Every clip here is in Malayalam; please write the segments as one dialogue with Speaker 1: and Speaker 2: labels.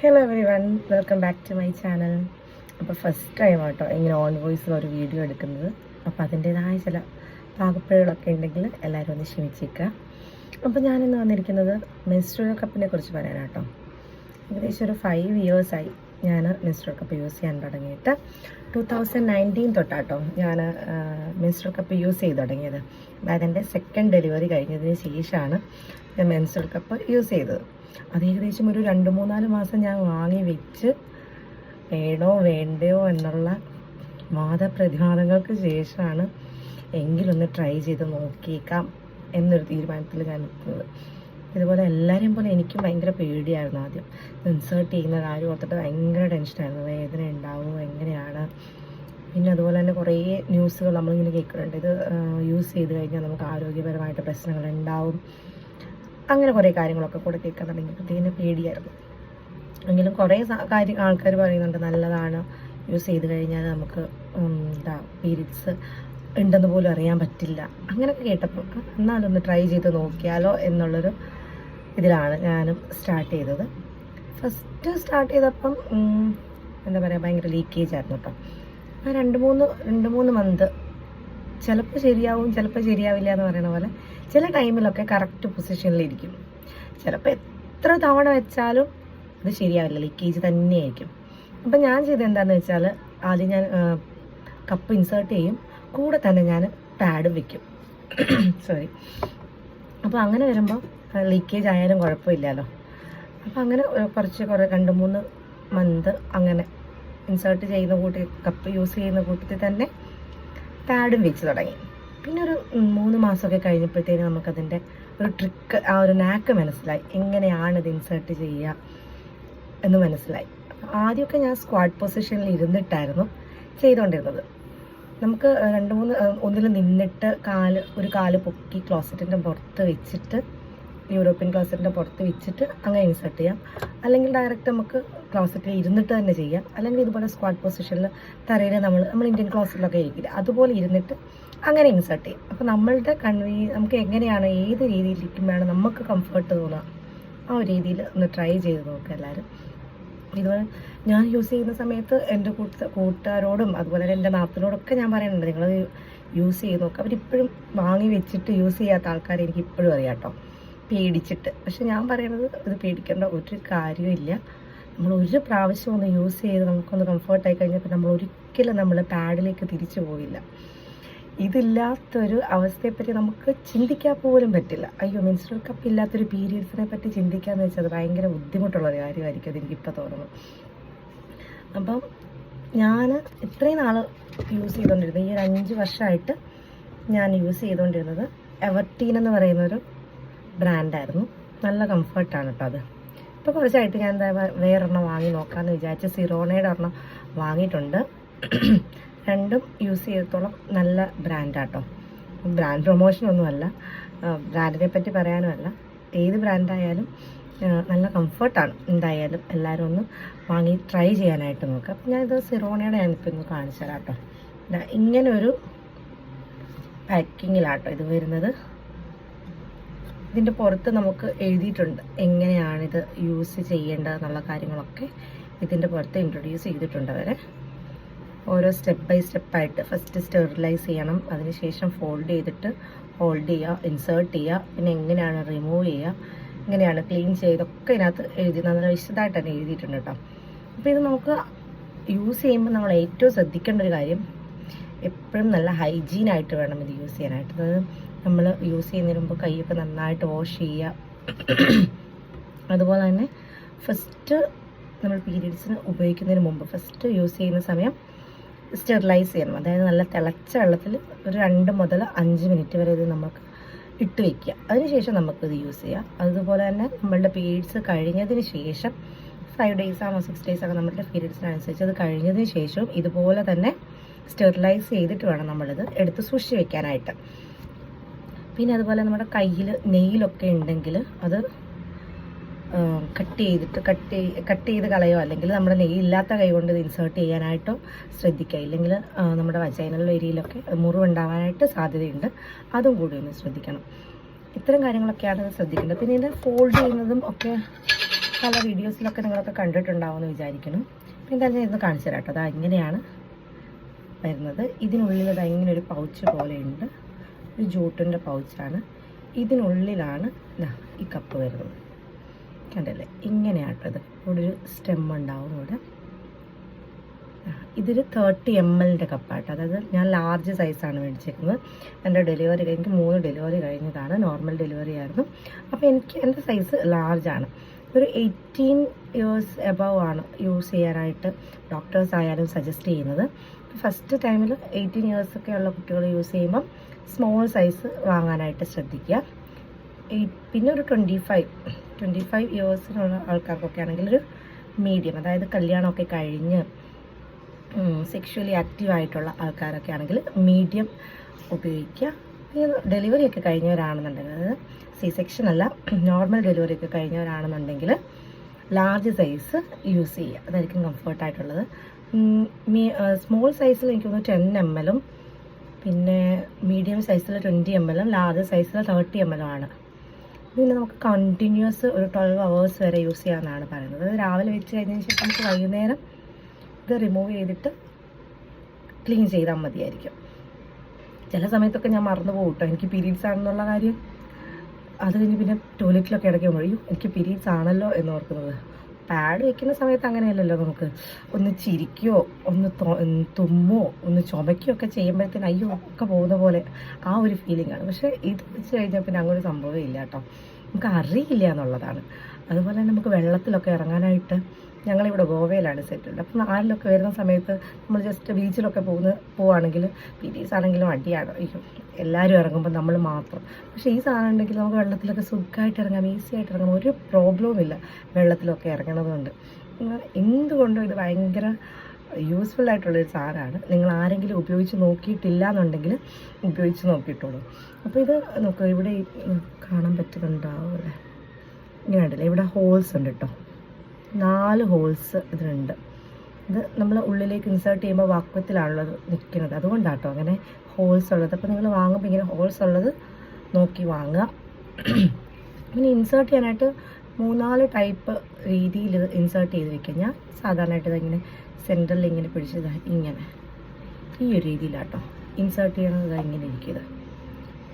Speaker 1: Hello everyone welcome back to my channel അപ്പോൾ ഫസ്റ്റ് ടൈം ആട്ടോ ഇങ്ങനെ ഓൺ വോയിസിൽ ഒരു വീഡിയോ എടുക്കുന്നത്. അപ്പോൾ അതിന്റേതായ ചില പാകപ്പിഴകളൊക്കെ ഉണ്ടെങ്കിൽ എല്ലാവരും ഒന്ന് ക്ഷമിച്ചേക്കുക. അപ്പോൾ ഞാനിന്ന് വന്നിരിക്കുന്നത് മെൻസ്ട്രൽ കപ്പിനെ കുറിച്ച് പറയാനാട്ടോ. ഏകദേശം ഒരു ഫൈവ് ഇയേഴ്സായി ഞാൻ മെൻസ്ട്രൽ കപ്പ് യൂസ് ചെയ്യാൻ തുടങ്ങിയിട്ട്. ടു തൗസൻഡ് നയന്റീൻ തൊട്ടാട്ടോ ഞാൻ മെൻസ്ട്രൽ കപ്പ് യൂസ് ചെയ്ത് തുടങ്ങിയത്. അതായത് എന്റെ സെക്കൻഡ് ഡെലിവറി കഴിഞ്ഞതിന് ശേഷമാണ് ഞാൻ മെൻസ്ട്രൽ കപ്പ് യൂസ് ചെയ്തത്. അത് ഏകദേശം ഒരു രണ്ട് മൂന്നാൽ മാസം ഞാൻ വാങ്ങി വെച്ച് വേണോ വേണ്ടയോ എന്നുള്ള വാദപ്രതിവാദങ്ങൾക്ക് ശേഷമാണ് എങ്കിലൊന്ന് ട്രൈ ചെയ്ത് നോക്കിയേക്കാം എന്നൊരു തീരുമാനത്തിൽ ഞാൻ എത്തുന്നത് ഇതുപോലെ എല്ലാവരെയും പോലെ എനിക്കും ഭയങ്കര പേടിയായിരുന്നു ആദ്യം. ഇൻസേർട്ട് ചെയ്യുന്ന കാര്യം ഓർത്തിട്ട് ഭയങ്കര ടെൻഷനായിരുന്നു വേദന ഉണ്ടാവും എങ്ങനെയാണ്? പിന്നെ അതുപോലെ തന്നെ കുറേ ന്യൂസുകൾ നമ്മളിങ്ങനെ കേൾക്കുന്നുണ്ട്. ഇത് യൂസ് ചെയ്ത് കഴിഞ്ഞാൽ നമുക്ക് ആരോഗ്യപരമായിട്ട് പ്രശ്നങ്ങൾ ഉണ്ടാവും. അങ്ങനെ കുറേ കാര്യങ്ങളൊക്കെ കൂടെ കേൾക്കാൻ തുടങ്ങിയപ്പോഴത്തേന് പേടിയായിരുന്നു. എങ്കിലും കുറേ കാര്യം ആൾക്കാർ പറയുന്നുണ്ട് നല്ലതാണ് യൂസ് ചെയ്ത് കഴിഞ്ഞാൽ നമുക്ക് എന്താ പീരീഡ്സ് ഉണ്ടെന്ന് പോലും അറിയാൻ പറ്റില്ല. അങ്ങനെയൊക്കെ കേട്ടപ്പോൾ എന്നാലൊന്ന് ട്രൈ ചെയ്ത് നോക്കിയാലോ എന്നുള്ളൊരു ഇതിലാണ് ഞാനും സ്റ്റാർട്ട് ചെയ്തത്. ഫസ്റ്റ് സ്റ്റാർട്ട് ചെയ്തപ്പം എന്താ പറയുക ഭയങ്കര ലീക്കേജ് ആയിരുന്നു കേട്ടോ. രണ്ട് മൂന്ന് രണ്ട് മൂന്ന് മന്ത് ചിലപ്പോൾ ശരിയാവും ചിലപ്പോൾ ശരിയാവില്ല എന്ന് പറയുന്ന പോലെ ചില ടൈമിലൊക്കെ കറക്റ്റ് പൊസിഷനിലിരിക്കും ചിലപ്പോൾ എത്ര തവണ വെച്ചാലും അത് ശരിയാവില്ല ലീക്കേജ് തന്നെയായിരിക്കും. അപ്പം ഞാൻ ചെയ്തത് എന്താണെന്ന് വെച്ചാൽ ആദ്യം ഞാൻ കപ്പ് ഇൻസേർട്ട് ചെയ്യും കൂടെ തന്നെ ഞാൻ പാഡും വെക്കും. സോറി അപ്പോൾ അങ്ങനെ വരുമ്പോൾ ലീക്കേജ് ആയാലും കുഴപ്പമില്ലല്ലോ. അപ്പോൾ അങ്ങനെ കുറച്ച് കുറേ രണ്ട് മൂന്ന് മന്ത് അങ്ങനെ ഇൻസേർട്ട് ചെയ്യുന്ന കൂട്ടി കപ്പ് യൂസ് ചെയ്യുന്ന കൂട്ടത്തിൽ തന്നെ പാഡും വെച്ച് തുടങ്ങി. പിന്നെ ഒരു മൂന്ന് മാസമൊക്കെ കഴിഞ്ഞപ്പോഴത്തേനും നമുക്കതിന്റെ ഒരു ട്രിക്ക് ആ ഒരു നാക്ക് മനസ്സിലായി. എങ്ങനെയാണ് ഇത് ഇൻസേർട്ട് ചെയ്യുക എന്ന് മനസ്സിലായി. ആദ്യമൊക്കെ ഞാൻ സ്ക്വാഡ് പൊസിഷനിൽ ഇരുന്നിട്ടായിരുന്നു ചെയ്തുകൊണ്ടിരുന്നത്. നമുക്ക് രണ്ട് മൂന്ന് ഒന്നിൽ നിന്നിട്ട് കാൽ ഒരു കാൽ പൊക്കി ക്ലോസറ്റിന്റെ പുറത്ത് വെച്ചിട്ട് യൂറോപ്യൻ ക്ലോസറ്റിന്റെ പുറത്ത് വെച്ചിട്ട് അങ്ങനെ ഇൻസേർട്ട് ചെയ്യാം. അല്ലെങ്കിൽ ഡയറക്റ്റ് നമുക്ക് ക്ലോസറ്റിൽ ഇരുന്നിട്ട് തന്നെ ചെയ്യാം. അല്ലെങ്കിൽ ഇതുപോലെ സ്ക്വാഡ് പൊസിഷനിൽ തറയിൽ നമ്മൾ നമ്മൾ ഇന്ത്യൻ ക്ലോസറ്റിലൊക്കെ ഇരിക്കില്ല അതുപോലെ ഇരുന്നിട്ട് അങ്ങനെ ഇൻസേർട്ട് ചെയ്യാം. അപ്പോൾ നമ്മളുടെ കൺവീ നമുക്ക് എങ്ങനെയാണ് ഏത് രീതിയിൽ ഇരിക്കുമ്പോഴാണ് നമുക്ക് കംഫർട്ട് തോന്നുക ആ ഒരു രീതിയിൽ ഒന്ന് ട്രൈ ചെയ്ത് നോക്കുക എല്ലാവരും. ഇതുപോലെ ഞാൻ യൂസ് ചെയ്യുന്ന സമയത്ത് എന്റെ കൂട്ട കൂട്ടുകാരോടും അതുപോലെ തന്നെ എന്റെ നാത്തിനോടൊക്കെ ഞാൻ പറയുന്നുണ്ട് നിങ്ങൾ യൂസ് ചെയ്ത് നോക്കുക അവരിപ്പോഴും വാങ്ങി വെച്ചിട്ട് യൂസ് ചെയ്യാത്ത ആൾക്കാരെ എനിക്ക് ഇപ്പോഴും അറിയാം കേട്ടോ. പേടിച്ചിട്ട്. പക്ഷെ ഞാൻ പറയുന്നത് ഇത് പേടിക്കേണ്ട ഒരു കാര്യമില്ല. നമ്മൾ ഒരു പ്രാവശ്യം ഒന്ന് യൂസ് ചെയ്ത് നമുക്കൊന്ന് കംഫർട്ടായി കഴിഞ്ഞപ്പോൾ നമ്മൾ ഒരിക്കലും നമ്മൾ പാഡിലേക്ക് തിരിച്ചു പോവില്ല. ഇതില്ലാത്തൊരു അവസ്ഥയെപ്പറ്റി നമുക്ക് ചിന്തിക്കാൻ പോലും പറ്റില്ല. അയ്യോ മെൻസ്ട്രൽ കപ്പ് ഇല്ലാത്തൊരു പീരീഡ്സിനെ പറ്റി ചിന്തിക്കാന്ന് വെച്ചാൽ അത് ഭയങ്കര ബുദ്ധിമുട്ടുള്ള ഒരു കാര്യമായിരിക്കും അതെനിക്കിപ്പോൾ തോന്നുന്നു അപ്പം ഞാൻ ഇത്രയും നാൾ യൂസ് ചെയ്തുകൊണ്ടിരുന്നത് ഈ ഒരു അഞ്ച് വർഷമായിട്ട് ഞാൻ യൂസ് ചെയ്തുകൊണ്ടിരുന്നത് എവർട്ടീൻ എന്ന് പറയുന്ന ഒരു ബ്രാൻഡായിരുന്നു നല്ല കംഫർട്ടാണ് കേട്ടോ അത്. ഇപ്പോൾ കുറച്ചായിട്ട് ഞാൻ എന്താ വേറൊരെണ്ണം വാങ്ങി നോക്കാമെന്ന് വിചാരിച്ച് സിറോണയുടെ ഒരെണ്ണം വാങ്ങിയിട്ടുണ്ട്. രണ്ടും യൂസ് ചെയ്തോളം നല്ല ബ്രാൻഡാട്ടോ ബ്രാൻഡ് പ്രൊമോഷനൊന്നുമല്ല ബ്രാൻഡിനെ പറ്റി പറയാനുമല്ല. ഏത് ബ്രാൻഡായാലും നല്ല കംഫർട്ടാണ് എന്തായാലും എല്ലാവരും ഒന്ന് വാങ്ങി ട്രൈ ചെയ്യാനായിട്ട് നോക്കുക അപ്പം ഞാനിത് സിറോണയുടെ ഞാനിപ്പോൾ ഒന്ന് കാണിച്ചു തരാം കേട്ടോ ഇങ്ങനെ ഒരു പാക്കിങ്ങിലാട്ടോ ഇത് വരുന്നത്. ഇതിന്റെ പുറത്ത് നമുക്ക് എഴുതിയിട്ടുണ്ട്. എങ്ങനെയാണിത് യൂസ് ചെയ്യേണ്ടത് എന്നുള്ള കാര്യങ്ങളൊക്കെ ഇതിന്റെ പുറത്ത് ഇൻട്രൊഡ്യൂസ് ചെയ്തിട്ടുണ്ട് അവരെ. ഓരോ സ്റ്റെപ്പ് ബൈ സ്റ്റെപ്പായിട്ട് ഫസ്റ്റ് സ്റ്റെറിലൈസ് ചെയ്യണം. അതിനുശേഷം ഫോൾഡ് ചെയ്തിട്ട് ഹോൾഡ് ചെയ്യുക ഇൻസേർട്ട് ചെയ്യുക പിന്നെ എങ്ങനെയാണ് റിമൂവ് ചെയ്യുക എങ്ങനെയാണ് ക്ലീൻ ചെയ്തൊക്കെ ഇതിനകത്ത് എഴുതി നല്ല വിശദമായിട്ട് തന്നെ എഴുതിയിട്ടുണ്ട് കേട്ടോ. അപ്പോൾ ഇത് നമുക്ക് യൂസ് ചെയ്യുമ്പോൾ നമ്മൾ ഏറ്റവും ശ്രദ്ധിക്കേണ്ട ഒരു കാര്യം എപ്പോഴും നല്ല ഹൈജീനായിട്ട് വേണം ഇത് യൂസ് ചെയ്യാനായിട്ട്. നമ്മൾ യൂസ് ചെയ്യുന്നതിന് മുമ്പ് കൈയൊക്കെ നന്നായിട്ട് വാഷ് ചെയ്യുക. അതുപോലെ തന്നെ ഫസ്റ്റ് നമ്മൾ പീരീഡ്സിന് ഉപയോഗിക്കുന്നതിന് മുമ്പ് ഫസ്റ്റ് യൂസ് ചെയ്യുന്ന സമയം സ്റ്റെറിലൈസ് ചെയ്യണം. അതായത് നല്ല തിളച്ച വെള്ളത്തിൽ ഒരു രണ്ട് മുതൽ അഞ്ച് മിനിറ്റ് വരെ ഇത് നമുക്ക് ഇട്ട് വയ്ക്കുക അതിനുശേഷം നമുക്കിത് യൂസ് ചെയ്യാം. അതുപോലെ തന്നെ നമ്മളുടെ പീരീഡ്സ് കഴിഞ്ഞതിന് ശേഷം ഫൈവ് ഡേയ്സ് ആണോ സിക്സ് ഡേയ്സ് ആണോ നമ്മുടെ പീരീഡ്സിനനുസരിച്ച് അത് കഴിഞ്ഞതിന് ശേഷവും ഇതുപോലെ തന്നെ സ്റ്റെറിലൈസ് ചെയ്തിട്ട് വേണം നമ്മളിത് എടുത്ത് സൂക്ഷിച്ച് വെക്കാനായിട്ട്. പിന്നെ അതുപോലെ നമ്മുടെ കയ്യിൽ നെയിലൊക്കെ ഉണ്ടെങ്കിൽ അത് കട്ട് ചെയ്തിട്ട് കട്ട് കട്ട് ചെയ്ത് കളയോ? അല്ലെങ്കിൽ നമ്മുടെ നെയ്യില്ലാത്ത കൈ കൊണ്ട് ഇത് ഇൻസേർട്ട് ചെയ്യാനായിട്ടോ ശ്രദ്ധിക്കുക. ഇല്ലെങ്കിൽ നമ്മുടെ വജൈനൽ ഏരിയയിലൊക്കെ മുറിവുണ്ടാവാനായിട്ട് സാധ്യതയുണ്ട്. അതും കൂടി ഒന്ന് ശ്രദ്ധിക്കണം. ഇത്തരം കാര്യങ്ങളൊക്കെയാണ് ശ്രദ്ധിക്കേണ്ടത്. പിന്നെ ഇതിന്റെ ഫോൾഡ് ചെയ്യുന്നതും ഒക്കെ പല വീഡിയോസിലൊക്കെ നിങ്ങളൊക്കെ കണ്ടിട്ടുണ്ടാവുമെന്ന് വിചാരിക്കണം പിന്നെ ഞാൻ ഇന്ന് കാണിച്ചു തരാം കേട്ടോ. അതാ ഇങ്ങനെയാണ് വരുന്നത്. ഇതിനുള്ളിൽ അത് ഇങ്ങനെ ഒരു പൗച്ച് പോലെയുണ്ട് ഒരു ജൂട്ടിന്റെ പൗച്ചാണ് ഇതിനുള്ളിലാണ് ഈ കപ്പ് വരുന്നത്. കണ്ടല്ലേ? ഇങ്ങനെയാട്ടത്. ഇവിടെ ഒരു സ്റ്റെം ഉണ്ടാവും ഇവിടെ. ഇതൊരു തേർട്ടി എം എല്ലിന്റെ കപ്പായിട്ട് അതായത് ഞാൻ ലാർജ് സൈസാണ് മേടിച്ചേക്കുന്നത്. എന്റെ ഡെലിവറി എനിക്ക് മൂന്ന് ഡെലിവറി കഴിഞ്ഞതാണ്. നോർമൽ ഡെലിവറി ആയിരുന്നു. അപ്പോൾ എനിക്ക് എന്റെ സൈസ് ലാർജാണ് ഒരു എയ്റ്റീൻ ഇയേഴ്സ് എബവ് ആണ് യൂസ് ചെയ്യാനായിട്ട് ഡോക്ടേഴ്സ് ആയാലും സജസ്റ്റ് ചെയ്യുന്നത്. ഫസ്റ്റ് ടൈമിൽ എയ്റ്റീൻ ഇയേഴ്സ് ഒക്കെ ഉള്ള കുട്ടികൾ യൂസ് ചെയ്യുമ്പം സ്മോൾ സൈസ് വാങ്ങാനായിട്ട് ശ്രദ്ധിക്കുക. പിന്നെ ഒരു ട്വന്റി ഫൈവ് ട്വന്റി ഫൈവ് ഇയേഴ്സിനുള്ള ആൾക്കാർക്കൊക്കെ ആണെങ്കിൽ ഒരു മീഡിയം അതായത് കല്യാണമൊക്കെ കഴിഞ്ഞ് സെക്ഷുവലി ആക്റ്റീവ് ആയിട്ടുള്ള ആൾക്കാരൊക്കെ ആണെങ്കിൽ മീഡിയം ഉപയോഗിക്കുക. ഡെലിവറി ഒക്കെ കഴിഞ്ഞവരാണെന്നുണ്ടെങ്കിൽ അതായത് സി സെക്ഷൻ അല്ല നോർമൽ ഡെലിവറി ഒക്കെ കഴിഞ്ഞവരാണെന്നുണ്ടെങ്കിൽ ലാർജ് സൈസ് യൂസ് ചെയ്യുക. അതായിരിക്കും കംഫർട്ടായിട്ടുള്ളത് സ്മോൾ സൈസിൽ എനിക്ക് തോന്നുന്നു ടെൻ എം എല്ലും പിന്നെ മീഡിയം സൈസിൽ ട്വന്റി എം എല്ലും ലാർജ് സൈസിൽ തേർട്ടി എം എല്ലും ആണ്. പിന്നെ നമുക്ക് കണ്ടിന്യൂസ് ഒരു ട്വൽവ് അവേഴ്സ് വരെ യൂസ് ചെയ്യാമെന്നാണ് പറയുന്നത്. രാവിലെ വെച്ച് കഴിഞ്ഞതിന് ശേഷം നമുക്ക് വൈകുന്നേരം ഇത് റിമൂവ് ചെയ്തിട്ട് ക്ലീൻ ചെയ്താൽ മതിയായിരിക്കും. ചില സമയത്തൊക്കെ ഞാൻ മറന്നു പോകും കേട്ടോ എനിക്ക് പീരീഡ്സ് ആണെന്നുള്ള കാര്യം. അത് കഴിഞ്ഞ് പിന്നെ ടോയ്ലറ്റിലൊക്കെ ഇടയ്ക്ക് പോകുമ്പോൾ എനിക്ക് പീരീഡ്സ് ആണല്ലോ എന്ന് ഓർക്കുന്നത്. പാഡ് വെക്കുന്ന സമയത്ത് അങ്ങനെയല്ലല്ലോ നമുക്ക്. ഒന്ന് ചിരിക്കുകയോ ഒന്ന് തുമ്മോ ഒന്ന് ചുമയ്ക്കുകയോ ഒക്കെ ചെയ്യുമ്പോഴത്തേന് അയ്യോ ഒക്കെ പോകുന്ന പോലെ ആ ഒരു ഫീലിംഗ് ആണ്. പക്ഷേ ഇത് വെച്ച് കഴിഞ്ഞാൽ പിന്നെ അങ്ങനെ സംഭവം ഇല്ല കേട്ടോ. നമുക്ക് അറിയില്ല എന്നുള്ളതാണ്. അതുപോലെ തന്നെ നമുക്ക് വെള്ളത്തിലൊക്കെ ഇറങ്ങാനായിട്ട് ഞങ്ങളിവിടെ ഗോവയിലാണ് സെറ്റിൽഡ് അപ്പം നാലിലൊക്കെ വരുന്ന സമയത്ത് നമ്മൾ ജസ്റ്റ് ബീച്ചിലൊക്കെ പോകുന്ന പോവുകയാണെങ്കിൽ ഈ ആണെങ്കിലും അടിയാണ് എല്ലാവരും ഇറങ്ങുമ്പോൾ നമ്മൾ മാത്രം. പക്ഷേ ഈ സാധനം ഉണ്ടെങ്കിൽ നമുക്ക് വെള്ളത്തിലൊക്കെ സുഖമായിട്ട് ഇറങ്ങാം ഈസി ആയിട്ട് ഇറങ്ങാം. ഒരു പ്രോബ്ലവും ഇല്ല വെള്ളത്തിലൊക്കെ ഇറങ്ങണതുകൊണ്ട് എന്തുകൊണ്ടും ഇത് ഭയങ്കര യൂസ്ഫുൾ ആയിട്ടുള്ളൊരു സാധനമാണ്. നിങ്ങൾ ആരെങ്കിലും ഉപയോഗിച്ച് നോക്കിയിട്ടില്ല എന്നുണ്ടെങ്കിൽ ഉപയോഗിച്ച് നോക്കിയിട്ടുള്ളൂ അപ്പോൾ ഇത് നോക്കുക ഇവിടെ കാണാൻ പറ്റുന്നുണ്ടാവും അല്ലേ ഇങ്ങനെ ഉണ്ടല്ലേ? ഇവിടെ ഹോൾസ് ഉണ്ട് കേട്ടോ നാല് ഹോൾസ് ഇതിനുണ്ട് ഇത് നമ്മൾ ഉള്ളിലേക്ക് ഇൻസേർട്ട് ചെയ്യുമ്പോൾ വാക്വത്തിലാണുള്ളത് നിൽക്കുന്നത്. അതുകൊണ്ടാട്ടോ അങ്ങനെ ഹോൾസ് ഉള്ളത്. അപ്പോൾ നിങ്ങൾ വാങ്ങുമ്പോൾ ഇങ്ങനെ ഹോൾസ് ഉള്ളത് നോക്കി വാങ്ങുക. പിന്നെ ഇൻസേർട്ട് ചെയ്യാനായിട്ട് മൂന്നാൽ ടൈപ്പ് രീതിയിൽ ഇത് ഇൻസേർട്ട് ചെയ്ത് വെക്കുക ഞാൻ സാധാരണയായിട്ട് ഇതിങ്ങനെ സെന്ററിൽ ഇങ്ങനെ പിടിച്ചത് ഇങ്ങനെ. ഈ ഒരു രീതിയിലാട്ടോ ഇൻസേർട്ട് ചെയ്യണത് ഇങ്ങനെ ഇരിക്കുക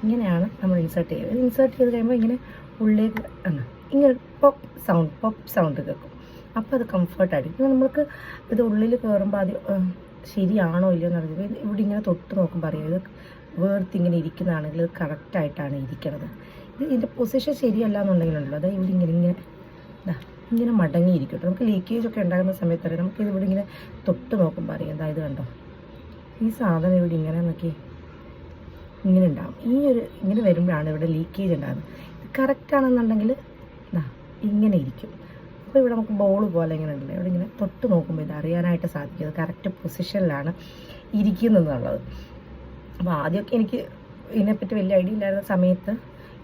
Speaker 1: ഇങ്ങനെയാണ് നമ്മൾ ഇൻസേർട്ട് ചെയ്യുന്നത്. ഇൻസേർട്ട് ചെയ്ത് കഴിയുമ്പോൾ ഇങ്ങനെ ആണ് ഇങ്ങനെ പോപ്പ് സൗണ്ട് പോപ്പ് സൗണ്ട് കേൾക്കും. അപ്പോൾ അത് കംഫർട്ടായിരിക്കും നമുക്ക് ഇത് ഉള്ളിൽ കയറുമ്പോൾ അത് ശരിയാണോ ഇല്ലയോ എന്ന് അറിയില്ല ഇവിടെ ഇങ്ങനെ തൊട്ട് നോക്കുമ്പോൾ അറിയാം. ഇത് വേർത്ത് ഇങ്ങനെ ഇരിക്കുന്നതാണെങ്കിൽ ഇത് കറക്റ്റായിട്ടാണ് ഇരിക്കുന്നത് ഇത് ഇതിന്റെ പൊസിഷൻ ശരിയല്ല എന്നുണ്ടെങ്കിലുണ്ടല്ലോ. അതായത് ഇവിടെ ഇങ്ങനെ ഇങ്ങനെ ദാ ഇങ്ങനെ മടങ്ങിയിരിക്കും. കേട്ടോ നമുക്ക് ലീക്കേജ് ഒക്കെ ഉണ്ടാകുന്ന സമയത്ത് അറിയാം. നമുക്ക് ഇത് ഇവിടെ ഇങ്ങനെ തൊട്ട് നോക്കുമ്പോൾ അറിയാം. അതായത് കണ്ടോ? ഈ സാധനം ഇവിടെ ഇങ്ങനെ നോക്കി ഇങ്ങനെ ഉണ്ടാകും ഈ ഒരു ഇങ്ങനെ വരുമ്പോഴാണ് ഇവിടെ ലീക്കേജ് ഉണ്ടാകുന്നത്. ഇത് കറക്റ്റ് ആണെന്നുണ്ടെങ്കിൽ ദാ ഇങ്ങനെ ഇരിക്കും. അപ്പോൾ ഇവിടെ നമുക്ക് ബോൾ പോലെ ഇങ്ങനെ ഉണ്ടല്ലോ. ഇവിടെ ഇങ്ങനെ തൊട്ട് നോക്കുമ്പോൾ ഇത് അറിയാനായിട്ട് സാധിക്കും. കറക്റ്റ് പൊസിഷനിലാണ് ഇരിക്കുന്നത് എന്നുള്ളത് അപ്പോൾ ആദ്യമൊക്കെ എനിക്ക് ഇതിനെപ്പറ്റി വലിയ ഐഡിയ ഇല്ലായിരുന്ന സമയത്ത്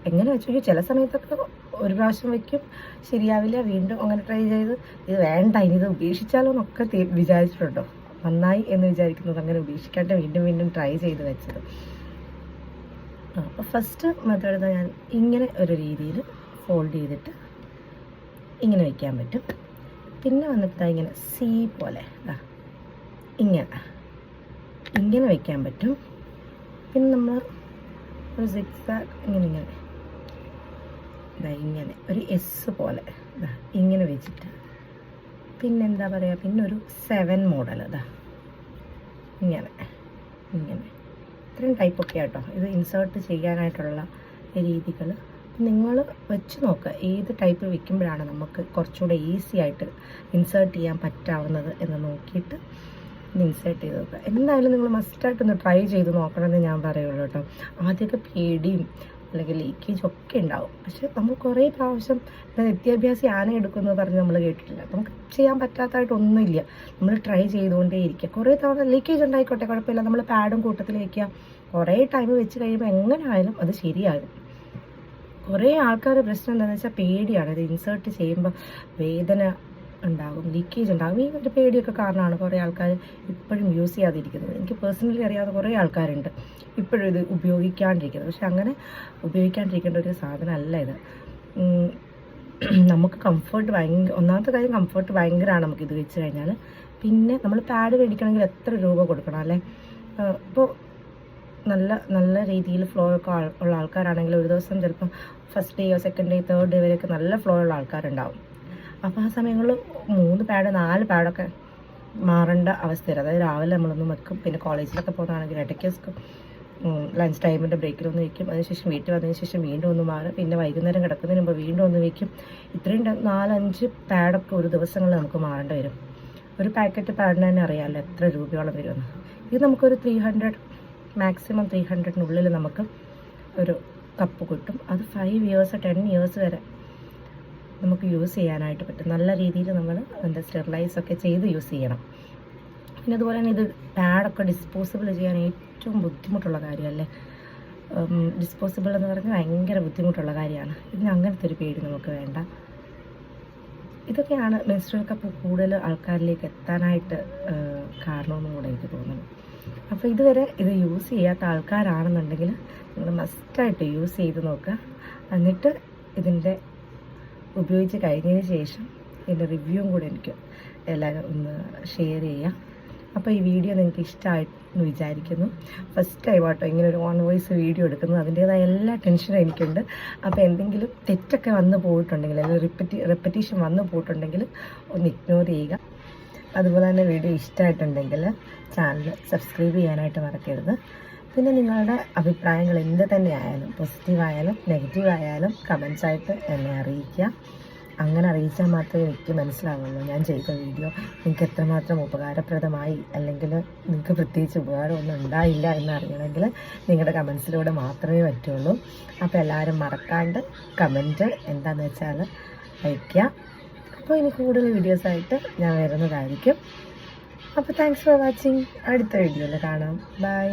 Speaker 1: എങ്ങനെ വെച്ചു ചില സമയത്തൊക്കെ ഒരു പ്രാവശ്യം വയ്ക്കും ശരിയാവില്ല വീണ്ടും അങ്ങനെ ട്രൈ ചെയ്ത്. ഇത് വേണ്ട ഇനി ഇത് ഉപേക്ഷിച്ചാലോ എന്നൊക്കെ വിചാരിച്ചിട്ടുണ്ടോ? നന്നായി എന്ന് വിചാരിക്കുന്നത് അങ്ങനെ ഉപേക്ഷിക്കാണ്ട് വീണ്ടും വീണ്ടും ട്രൈ ചെയ്ത് വെച്ചത്. അപ്പോൾ ഫസ്റ്റ് മെത്തേഡ് ഞാൻ ഇങ്ങനെ ഒരു രീതിയിൽ ഫോൾഡ് ചെയ്തിട്ട് ഇങ്ങനെ വയ്ക്കാൻ പറ്റും. പിന്നെ വന്നിട്ട് ഇങ്ങനെ സി പോലെ. ആ ഇങ്ങനെ. ഇങ്ങനെ വയ്ക്കാൻ പറ്റും. പിന്നെ നമ്മൾ ഒരു സിക്സ് ഇങ്ങനെ ഇങ്ങനെ. ഇതാ ഇങ്ങനെ ഒരു എസ് പോലെ. ഇതാ ഇങ്ങനെ വെച്ചിട്ട്. പിന്നെ എന്താ പറയുക പിന്നെ ഒരു സെവൻ മോഡൽ ഇതാ ഇങ്ങനെ ഇങ്ങനെ. ഇത്രയും ടൈപ്പൊക്കെ ആട്ടോ. ഇത് ഇൻസേർട്ട് ചെയ്യാനായിട്ടുള്ള രീതികൾ നിങ്ങൾ വെച്ച് നോക്കുക ഏത് ടൈപ്പ് വെക്കുമ്പോഴാണ് നമുക്ക് കുറച്ചുകൂടെ ഈസി ആയിട്ട് ഇൻസേർട്ട് ചെയ്യാൻ പറ്റാവുന്നത് എന്ന് നോക്കിയിട്ട് ഇൻസേർട്ട് ചെയ്ത് നോക്കുക. എന്തായാലും നിങ്ങൾ മസ്റ്റായിട്ട് ഒന്ന് ട്രൈ ചെയ്ത് നോക്കണമെന്ന് ഞാൻ പറയുള്ളൂ കേട്ടോ. ആദ്യമൊക്കെ പേടിയും അല്ലെങ്കിൽ ലീക്കേജ് ഒക്കെ ഉണ്ടാവും. പക്ഷെ നമ്മൾ കുറേ പ്രാവശ്യം നിത്യാഭ്യാസി ആന എടുക്കുമെന്ന് പറഞ്ഞ് നമ്മൾ കേട്ടിട്ടില്ല. നമുക്ക് ചെയ്യാൻ പറ്റാത്തതായിട്ടൊന്നുമില്ല നമ്മൾ ട്രൈ ചെയ്തുകൊണ്ടേ ഇരിക്കുക. കുറേ തവണ ലീക്കേജ് ഉണ്ടായിക്കോട്ടെ കുഴപ്പമില്ല. നമ്മൾ പാഡും കൂട്ടത്തിൽ വയ്ക്കുക കുറേ ടൈം വെച്ച് കഴിയുമ്പോൾ എങ്ങനെ ആയാലും അത് ശരിയാകും. കുറേ ആൾക്കാർ പ്രശ്നം എന്താണെന്ന് വെച്ചാൽ പേടിയാണ്. ഇത് ഇൻസേർട്ട് ചെയ്യുമ്പോൾ വേദന ഉണ്ടാകും ലീക്കേജ് ഉണ്ടാകും ഈ ഒരു പേടിയൊക്കെ കാരണമാണ് കുറേ ആൾക്കാർ ഇപ്പോഴും യൂസ് ചെയ്യാതിരിക്കുന്നത്. എനിക്ക് പേഴ്സണലി അറിയാവുന്ന കുറേ ആൾക്കാരുണ്ട് ഇപ്പോഴും ഇത് ഉപയോഗിക്കാണ്ടിരിക്കുന്നത്. പക്ഷെ അങ്ങനെ ഉപയോഗിക്കാണ്ടിരിക്കേണ്ട ഒരു സാധനമല്ല ഇത്. നമുക്ക് കംഫർട്ട് ഭയങ്കര ഒന്നാമത്തെ കാര്യം കംഫർട്ട് ഭയങ്കരമാണ് നമുക്ക് ഇത് വെച്ച് കഴിഞ്ഞാൽ പിന്നെ നമ്മൾ പാഡ് മേടിക്കണമെങ്കിൽ എത്ര രൂപ കൊടുക്കണം അല്ലേ? ഇപ്പോൾ നല്ല നല്ല രീതിയിൽ ഫ്ലോ ഒക്കെ ഉള്ള ആൾക്കാരാണെങ്കിൽ ഒരു ദിവസം ചിലപ്പം ഫസ്റ്റ് ഡേയോ സെക്കൻഡ് ഡേ തേർഡ് ഡേ വരെയൊക്കെ നല്ല ഫ്ലോ ഉള്ള ആൾക്കാരുണ്ടാവും. അപ്പോൾ ആ സമയങ്ങളിൽ മൂന്ന് പാഡ് നാല് പാഡൊക്കെ മാറേണ്ട അവസ്ഥ വരും അതായത് രാവിലെ നമ്മളൊന്നും വെക്കും പിന്നെ കോളേജിലൊക്കെ പോകുന്നതാണെങ്കിൽ ഇടയ്ക്ക് ലഞ്ച് ടൈമിന്റെ ബ്രേക്കിലൊന്ന് വയ്ക്കും അതിനുശേഷം വീട്ടിൽ വന്നതിന് ശേഷം വീണ്ടും ഒന്ന് മാറും. പിന്നെ വൈകുന്നേരം കിടക്കുന്നതിന് മുമ്പ് വീണ്ടും ഒന്ന് വയ്ക്കും ഇത്രയും നാലഞ്ച് പാഡൊക്കെ ഒരു ദിവസങ്ങളിൽ നമുക്ക് മാറേണ്ടി വരും. ഒരു പാക്കറ്റ് പാഡിന് തന്നെ അറിയാമല്ലോ എത്ര രൂപയോളം വരുമെന്ന്. ഇത് നമുക്കൊരു ത്രീ ഹൺഡ്രഡ് മാക്സിമം ത്രീ ഹൺഡ്രഡിനുള്ളിൽ നമുക്ക് ഒരു കപ്പ് കിട്ടും. അത് ഫൈവ് ഇയേഴ്സ് ടെൻ ഇയേഴ്സ് വരെ നമുക്ക് യൂസ് ചെയ്യാനായിട്ട് പറ്റും. നല്ല രീതിയിൽ നമ്മൾ എന്താ സ്റ്റെറിലൈസ് ഒക്കെ ചെയ്ത് യൂസ് ചെയ്യണം. പിന്നെ അതുപോലെ തന്നെ ഇത് പാഡൊക്കെ ഡിസ്പോസിബിൾ ചെയ്യാൻ ഏറ്റവും ബുദ്ധിമുട്ടുള്ള കാര്യമല്ലേ? ഡിസ്പോസിബിൾ എന്ന് പറഞ്ഞാൽ ഭയങ്കര ബുദ്ധിമുട്ടുള്ള കാര്യമാണ്. ഇതിന് അങ്ങനത്തെ ഒരു പേടി നമുക്ക് വേണ്ട. ഇതൊക്കെയാണ് മെൻസ്ട്രൽ കപ്പ് കൂടുതൽ ആൾക്കാരിലേക്ക് എത്താനായിട്ട് കാരണമെന്ന് കൂടെ എനിക്ക് തോന്നുന്നു. അപ്പോൾ ഇതുവരെ ഇത് യൂസ് ചെയ്യാത്ത ആൾക്കാരാണെന്നുണ്ടെങ്കിൽ നിങ്ങൾ മസ്റ്റായിട്ട് യൂസ് ചെയ്ത് നോക്കുക. എന്നിട്ട് ഇതിന്റെ ഉപയോഗിച്ച് കഴിഞ്ഞതിന് ശേഷം ഇതിന്റെ റിവ്യൂവും കൂടെ എനിക്ക് എല്ലാവരും ഒന്ന് ഷെയർ ചെയ്യാം അപ്പോൾ ഈ വീഡിയോ നിങ്ങൾക്ക് ഇഷ്ടമായിട്ടെന്ന് വിചാരിക്കുന്നു. ഫസ്റ്റ് ടൈം ആട്ടോ ഇങ്ങനെ ഒരു ഓൺ വോയിസ് വീഡിയോ എടുക്കുന്നത്. അതിന്റേതായ എല്ലാ ടെൻഷനും എനിക്കുണ്ട്. അപ്പോൾ എന്തെങ്കിലും തെറ്റൊക്കെ വന്നു പോയിട്ടുണ്ടെങ്കിൽ അല്ലെങ്കിൽ റിപ്പറ്റി റെപ്പറ്റീഷൻ വന്നു പോയിട്ടുണ്ടെങ്കിൽ ഒന്ന് ഇഗ്നോർ ചെയ്യുക. അതുപോലെ തന്നെ വീഡിയോ ഇഷ്ടമായിട്ടുണ്ടെങ്കിൽ ചാനൽ സബ്സ്ക്രൈബ് ചെയ്യാനായിട്ട് മറക്കരുത്. പിന്നെ നിങ്ങളുടെ അഭിപ്രായങ്ങൾ എന്ത് തന്നെ ആയാലും പോസിറ്റീവായാലും നെഗറ്റീവായാലും കമൻസായിട്ട് എന്നെ അറിയിക്കുക. അങ്ങനെ അറിയിച്ചാൽ മാത്രമേ എനിക്ക് മനസ്സിലാവുള്ളൂ. ഞാൻ ചെയ്ത വീഡിയോ നിങ്ങൾക്ക് എത്രമാത്രം ഉപകാരപ്രദമായി അല്ലെങ്കിൽ നിങ്ങൾക്ക് പ്രത്യേകിച്ച് ഉപകാരമൊന്നും ഉണ്ടായില്ല എന്നറിയണമെങ്കിൽ നിങ്ങളുടെ കമൻസിലൂടെ മാത്രമേ പറ്റുള്ളൂ. അപ്പോൾ എല്ലാവരും മറക്കാണ്ട് കമന്റ് എന്താണെന്ന് വെച്ചാൽ അയയ്ക്കുക. അപ്പോൾ ഇനി കൂടുതൽ വീഡിയോസായിട്ട് ഞാൻ വരുന്നതായിരിക്കും. അപ്പോൾ താങ്ക്സ് ഫോർ വാച്ചിങ് അടുത്ത വീഡിയോയിൽ കാണാം. ബൈ